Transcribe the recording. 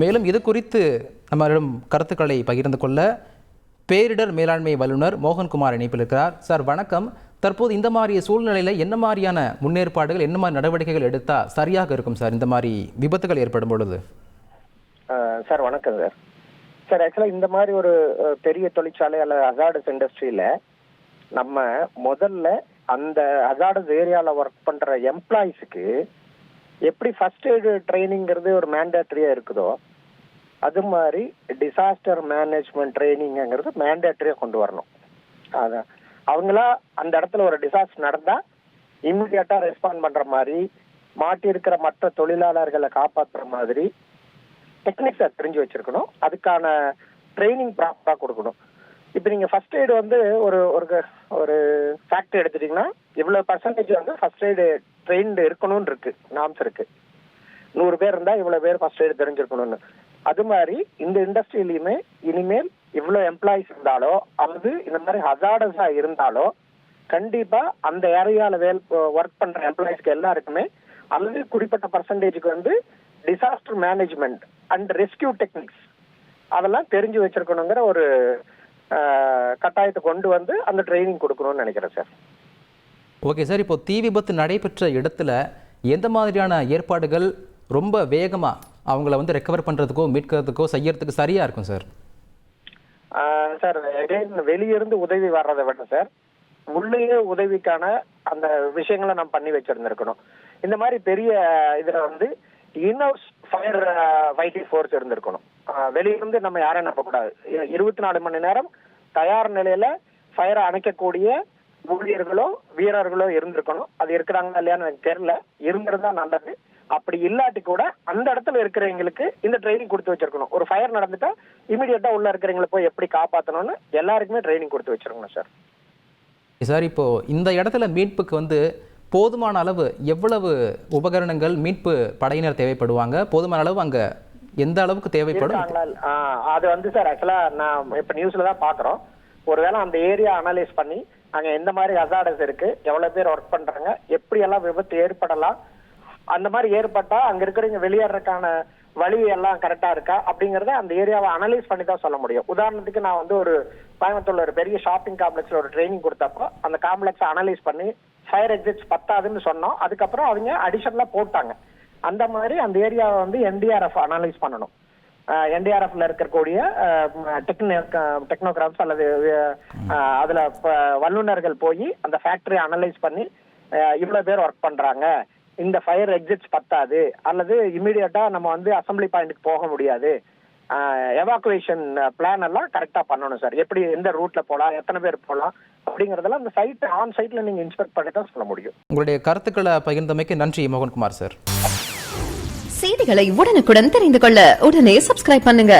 மேலும் இது குறித்து நம்மளிடம் கருத்துக்களை பகிர்ந்து கொள்ள பேரிடர் மேலாண்மை வல்லுநர் மோகன்குமார் இணைப்பில் இருக்கிறார். சார் வணக்கம். தற்போது இந்த மாதிரி சூழ்நிலையில் என்ன மாதிரியான முன்னேற்பாடுகள் என்ன மாதிரி நடவடிக்கைகள் எடுத்தால் சரியாக இருக்கும் சார் இந்த மாதிரி விபத்துகள் ஏற்படும் பொழுது? சார் வணக்கம் சார். சார் ஆக்சுவலாக இந்த மாதிரி ஒரு பெரிய தொழிற்சாலை அல்லது அசாடஸ் இண்டஸ்ட்ரியில் நம்ம முதல்ல அந்த அசாடஸ் ஏரியாவில் ஒர்க் பண்ணுற எம்ப்ளாயிஸுக்கு எப்படி ஃபர்ஸ்ட் எய்டு ட்ரைனிங்கிறது ஒரு மேண்டேட்ரியாக இருக்குதோ அது மாதிரி டிசாஸ்டர் மேனேஜ்மெண்ட் ட்ரைனிங்கிறது மேண்டேட்டரியாக கொண்டு வரணும். அதான் அவங்களா அந்த இடத்துல ஒரு டிசாஸ்டர் நடந்தால் இம்மிடியட்டாக ரெஸ்பாண்ட் பண்ணுற மாதிரி மாட்டியிருக்கிற மற்ற தொழிலாளர்களை காப்பாற்றுற மாதிரி டெக்னிக்ஸை தெரிஞ்சு வச்சிருக்கணும். அதுக்கான ட்ரைனிங் ப்ராப்பராக கொடுக்கணும். இப்போ நீங்கள் ஃபர்ஸ்ட் எய்டு வந்து ஒரு ஒரு க- ஒரு ஃபேக்ட்ரி எடுத்துட்டிங்கன்னா இவ்வளோ பர்சன்டேஜ் வந்து ஃபர்ஸ்ட் எய்டு ட்ரெயின்டு இருக்கணும்னு இருக்குது நாம்ஸ் இருக்குது நூறு பேர் இருந்தால் இவ்வளோ பேர் ஃபர்ஸ்ட் எய்டு தெரிஞ்சிருக்கணும்னு. அது மாதிரி இந்த இண்டஸ்ட்ரியிலையுமே இனிமேல் இவ்வளவு எம்ப்ளாயிஸ் இருந்தாலோ அல்லது இந்த மாதிரி ஹசார்டஸா இருந்தாலோ கண்டிப்பா அந்த ஏரியால வேல் ஒர்க் பண்ற எம்ப்ளாயிஸ்க்கு எல்லாருக்குமே அல்லது குறிப்பிட்ட பர்சன்டேஜுக்கு வந்து disaster management and rescue techniques அதெல்லாம் தெரிஞ்சு வச்சிருக்கணுங்கிற ஒரு கட்டாயத்தை கொண்டு வந்து அந்த ட்ரைனிங் கொடுக்கணும்னு நினைக்கிறேன் சார் ஓகே சார் இப்போ தீ விபத்து நடைபெற்ற இடத்துல எந்த மாதிரியான ஏற்பாடுகள் ரொம்ப வேகமாக அவங்கள வந்து ரெக்கவர் பண்ணுறதுக்கோ மீட்கிறதுக்கோ செய்யறதுக்கு சரியாக இருக்கும் சார் சார் வெளியிருந்து உதவி வர்றதை விட சார் உள்ளேயே உதவிக்கான அந்த விஷயங்களை நம்ம பண்ணி வச்சிருந்திருக்கணும். இந்த மாதிரி பெரிய இதுல வந்து இன்ஹவுஸ் ஃபயர் ஃபைட்டிங் ஃபோர்ஸ் இருந்திருக்கணும். வெளியிருந்து நம்ம யாரையும் நம்பக்கூடாது. இருபத்தி நாலு மணி நேரம் தயார் நிலையில ஃபயரை அணைக்கக்கூடிய ஊழியர்களோ வீரர்களோ இருந்திருக்கணும். அது இருக்கிறாங்களா இல்லையான்னு எனக்கு தெரியல. இருந்திருந்தா நல்லது. அப்படி இல்லாட்டி கூட அந்த இடத்துல இருக்கிறவங்களுக்கு இந்த ட்ரைனிங் கொடுத்து வச்சிருக்கணும். ஒரு ஃபயர் நடந்துட்டா இமீடியட்டா உள்ள இருக்கிறவங்களை போய் எப்படி காப்பாத்தணும்னு எல்லாருக்குமே ட்ரைனிங் கொடுத்து வச்சிருக்கணும் சார் சார் இப்போ இந்த இடத்துல மீட்புக்கு வந்து போதுமான அளவு எவ்வளவு உபகரணங்கள் மீட்பு படையினர் தேவைப்படுவாங்க? போதுமான அளவு அங்கே எந்த அளவுக்கு தேவைப்படும்? அது வந்து சார் ஆக்சுவலா நான் இப்ப நியூஸ்ல தான் பாக்குறோம். ஒருவேளை அந்த ஏரியா அனலைஸ் பண்ணி அங்க எந்த மாதிரி அசாடஸ் இருக்கு எவ்வளவு பேர் ஒர்க் பண்றாங்க எப்படி எல்லாம் விபத்து ஏற்படலாம் அந்த மாதிரி ஏற்பட்டா அங்க இருக்கிறவங்க வெளியேறதுக்கான வழி எல்லாம் கரெக்டா இருக்கா? அப்படிங்கறத அந்த ஏரியாவை அனலைஸ் பண்ணி தான் சொல்ல முடியும். உதாரணத்துக்கு நான் வந்து ஒரு கோயம்புத்தூர்ல ஒரு பெரிய ஷாப்பிங் காம்ப்ளெக்ஸ்ல ஒரு ட்ரைனிங் கொடுத்தப்போ அந்த காம்ப்ளெக்ஸ் அனலைஸ் பண்ணி ஃபயர் எக்ஸிட்ஸ் பத்தாதுன்னு சொன்னோம். அதுக்கப்புறம் அவங்க அடிஷனலா போட்டாங்க. அந்த மாதிரி அந்த ஏரியாவை வந்து என்டிஆர்எஃப் அனலைஸ் பண்ணணும். என்டிஆர்எஃப்ல இருக்கக்கூடிய டெக்னோகிராஃப்ஸ் அல்லது அதுல வல்லுநர்கள் போய் அந்த ஃபேக்டரி அனலைஸ் பண்ணி இவ்வளவு பேர் ஒர்க் பண்றாங்க. இந்த ஃபயர் எக்ஸிட்ஸ் பத்தாது. அல்லது இமீடியட்டா நம்ம வந்து அசம்பிளி பாயிண்ட்டுக்கு போக முடியாது. எவாக்குவேஷன் பிளான் எல்லாம் கரெக்டா பண்ணணும் சார். எப்படி எந்த ரூட்ல போலாம் எத்தனை பேர் போலாம் அப்படிங்கறதெல்லாம் அந்த சைட் ஆன் சைட்ல நீங்க இன்ஸ்பெக்ட் பண்ணி தான் சொல்ல முடியும். உங்களுடைய கருத்துக்களை பகிர்ந்தமைக்கு நன்றி மோகன்குமார் சார். செய்திகளை உடனுக்குடன் தெரிந்து கொள்ள உடனே சப்ஸ்கிரைப் பண்ணுங்க.